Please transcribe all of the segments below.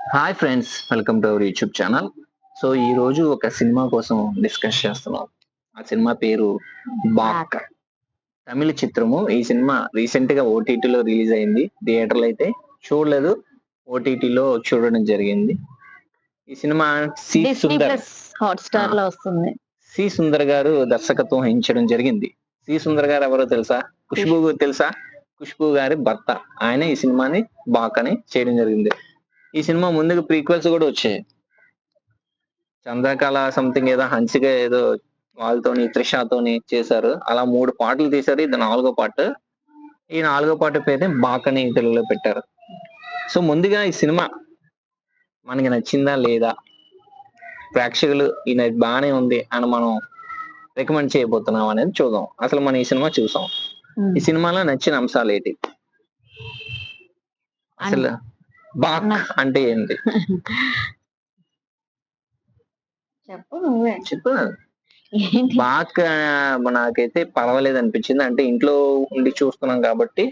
Hi friends welcome to our YouTube channel so ఈ రోజు ఒక సినిమా కోసం డిస్కస్ చేస్తున్నాం. ఆ సినిమా పేరు బాక్ తమిళ చిత్రము. ఈ సినిమా రీసెంట్గా ఓటీటీలో రిలీజ్ అయింది. థియేటర్లో అయితే చూడలేదు. ఓటీటీలో చూడడం జరిగింది. ఈ సినిమా సి డిస్నీ సుందర్ ప్లస్ హాట్ స్టార్లో వస్తుంది. సి సుందర్ గారు దర్శకత్వం వహించడం జరిగింది. సి సుందర్ గారు ఎవరో తెలుసా? ఖుష్బు తెలుసా? ఖుష్బు గారి భర్త. ఆయన ఈ సినిమాని బాక్ అని చేయడం జరిగింది. ఈ సినిమా ముందుకు ప్రీక్వెల్స్ కూడా వచ్చాయి. చంద్రకళ సంథింగ్ ఏదో హన్సిక ఏదో వాళ్ళతోని త్రిషాతోని చేశారు. అలా మూడు పాటలు తీశారు. ఇది నాలుగో పాట. ఈ నాలుగో పాట పేరుని బాక్ అని తెలుగులో పెట్టారు. సో ముందుగా ఈ సినిమా మనకి నచ్చిందా లేదా? ప్రేక్షకులు ఈయన బాగానే ఉంది అని మనం రికమెండ్ చేయబోతున్నాం అనేది చూద్దాం. అసలు మనం ఈ సినిమా చూసాం. ఈ సినిమాలో నచ్చిన అంశాలు ఏంటి? అసలు బాక్ అంటే ఏంటి చెప్పు నువ్వే. చెప్పు. బాక్ నాకైతే పర్వాలేదు అనిపించింది. అంటే ఇంట్లో ఉండి చూస్తున్నాం కాబట్టి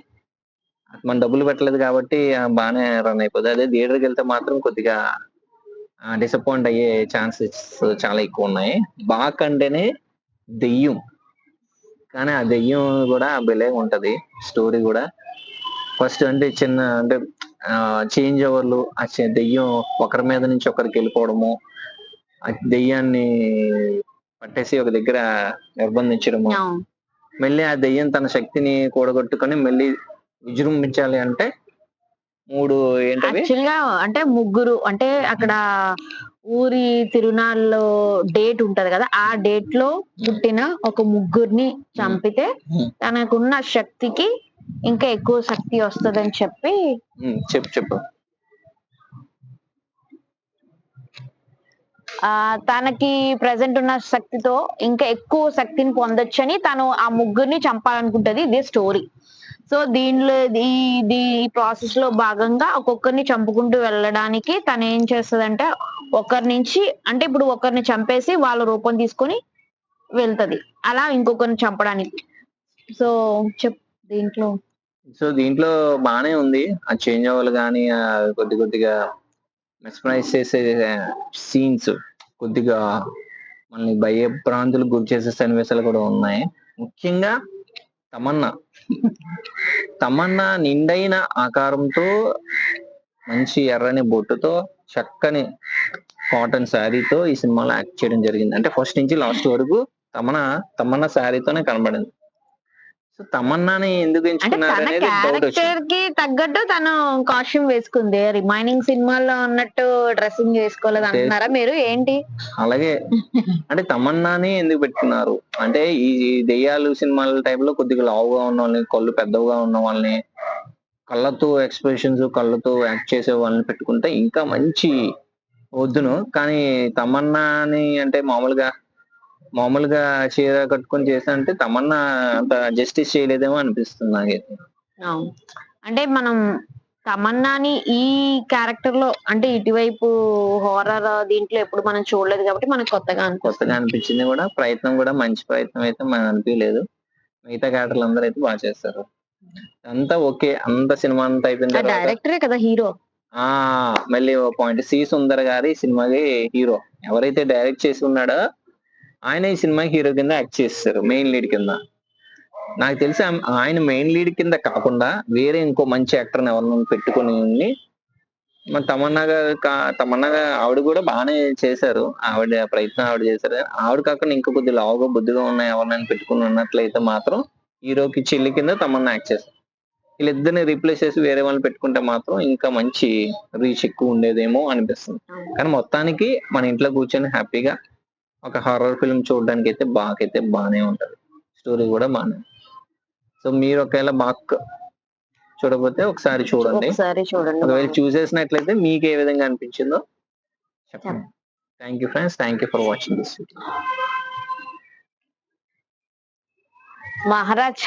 మనం డబ్బులు పెట్టలేదు కాబట్టి బాగానే రన్ అయిపోతుంది అదే థియేటర్కి వెళ్తే మాత్రం కొద్దిగా డిసప్పాయింట్ అయ్యే ఛాన్సెస్ చాలా ఎక్కువ ఉన్నాయి. బాక్ అంటేనే దెయ్యం. కానీ ఆ దెయ్యం కూడా భలే ఉంటది స్టోరీ కూడా. ఫస్ట్ అంటే చిన్న అంటే చేంజ్ ఓవర్లు ఆ దెయ్యం ఒకరి మీద నుంచి ఒకరికి వెళ్ళిపోవడము ఆ దెయ్యాన్ని పట్టేసి ఒక దగ్గర నిర్బంధించడము. మళ్ళీ ఆ దెయ్యం తన శక్తిని కూడగొట్టుకొని మళ్ళీ విజృంభించాలి అంటే మూడు గా అంటే ముగ్గురు అంటే అక్కడ ఊరి తిరునాళ్ళలో డేట్ ఉంటది కదా ఆ డేట్లో పుట్టిన ఒక ముగ్గురిని చంపితే. తనకున్న శక్తికి ఇంకా ఎక్కువ శక్తి వస్తదని చెప్పి చెప్పు చెప్పు. ఆ తనకి ప్రజెంట్ ఉన్న శక్తితో ఇంకా ఎక్కువ శక్తిని పొందొచ్చని తను ఆ ముగ్గురిని చంపాలనుకుంటది ఇదే స్టోరీ సో దీనిలో ఈ ఈ ప్రాసెస్లో భాగంగా ఒక్కొక్కరిని చంపుకుంటూ వెళ్ళడానికి తను ఏం చేస్తదంటే ఒకరి నుంచి అంటే ఇప్పుడు ఒకరిని చంపేసి వాళ్ళ రూపం తీసుకొని వెళ్తది. అలా ఇంకొకరిని చంపడానికి. సో చెప్ దీంట్లో? సో దీంట్లో బాగానే ఉంది. ఆ చేంజ్ అవ్వాలి కానీ కొద్ది కొద్దిగా మెస్మరైజ్ చేసే సీన్స్ కొద్దిగా మనల్ని భయభ్రాంతులకు గురి చేసే సన్నివేశాలు కూడా ఉన్నాయి. ముఖ్యంగా తమన్నా. తమన్నా నిండైన ఆకారంతో మంచి ఎర్రని బొట్టుతో చక్కని కాటన్ శారీతో ఈ సినిమాలో యాక్ట్ చేయడం జరిగింది. అంటే ఫస్ట్ నుంచి లాస్ట్ వరకు తమన్నా తమన్నా శారీతోనే కనబడింది. సో తమన్నాని ఎందుకు అంటే ఎంచుకున్నారు తన అనేది డౌట్ వచ్చింది. క్యారెక్టర్కి తగ్గట్టు తను కాస్ట్యూమ్ వేసుకుంది. రిమైనింగ్ సినిమాల్లో ఉన్నట్టు డ్రెస్సింగ్ వేసుకోలేదు అంటున్నారా మీరు? ఏంటి? అలాగే. అంటే తమన్నాని ఎందుకు పెట్టుకున్నారు? అంటే ఈ ఈ దెయ్యాలు సినిమాల టైప్లో కొద్దిగా లావుగా ఉన్న వాళ్ళని కళ్ళు పెద్దగా ఉన్న వాళ్ళని కళ్ళతో ఎక్స్ప్రెషన్స్ కళ్ళతో యాక్ట్ చేసే వాళ్ళని పెట్టుకుంటే ఇంకా మంచి వద్దును. కానీ తమన్నాని అంటే మామూలుగా మామూలుగా చీర కట్టుకొని చేసా అంటే తమన్నా అంత జస్టిస్ చేయలేదేమో అనిపిస్తుంది నాకైతే. అవును. అంటే మనం తమన్నాని ఈ క్యారెక్టర్లో అంటే ఇటువైపు హారర్ దీంట్లో ఎప్పుడు మనం చూడలేదు కాబట్టి మనకు కొత్తగా కొత్తగా అనిపిస్తుంది అనిపించింది కూడా ప్రయత్నం కూడా మంచి ప్రయత్నం అయితే మనకు అనిపించలేదు. మిగతా క్యారెక్టర్లు అందరూ అయితే బాగా చేస్తారు. అంతా ఓకే అంత సినిమా అంతా అయిపోయిన ఆ తర్వాత డైరెక్టరే కదా హీరో? ఆ మళ్ళీ ఓ పాయింట్ సి సుందర్ గారి ఈ సినిమాకి హీరో. ఎవరైతే డైరెక్ట్ చేసి ఉన్నాడో ఆయన ఈ సినిమాకి హీరో కింద యాక్ట్ చేస్తారు మెయిన్ లీడ్ కింద. నాకు తెలిసి ఆయన మెయిన్ లీడ్ కింద కాకుండా వేరే ఇంకో మంచి యాక్టర్ ఎవరిని పెట్టుకుని ఉండి మన తమన్నా గారు తమన్నా గారు ఆవిడ కూడా బాగానే చేశారు. ఆవిడ ప్రయత్నం ఆవిడ చేశారు. ఆవిడ కాకుండా ఇంకా కొద్ది లావుగా బుద్ధిగా ఉన్న ఎవరినైనా పెట్టుకుని ఉన్నట్లయితే మాత్రం హీరోకి చెల్లి కింద తమన్నా యాక్ట్ చేస్తారు. వీళ్ళిద్దరిని రీప్లేస్ చేసి వేరే వాళ్ళని పెట్టుకుంటే మాత్రం ఇంకా మంచి రీచ్ ఎక్కువ ఉండేదేమో అనిపిస్తుంది. కానీ మొత్తానికి మన ఇంట్లో కూర్చొని హ్యాపీగా ఒక హారర్ ఫిల్మ్ చూడడానికి అయితే అయితే బాగానే ఉంటది. స్టోరీ కూడా బాగానే సో మీరు ఒకవేళ బాగా చూడకపోతే ఒకసారి చూడండి. ఒకసారి చూడండి ఒకవేళ చూసేసినట్లయితే మీకు ఏ విధంగా అనిపించిందో చెప్పండి. Thank you friends thank you for watching this Maharaj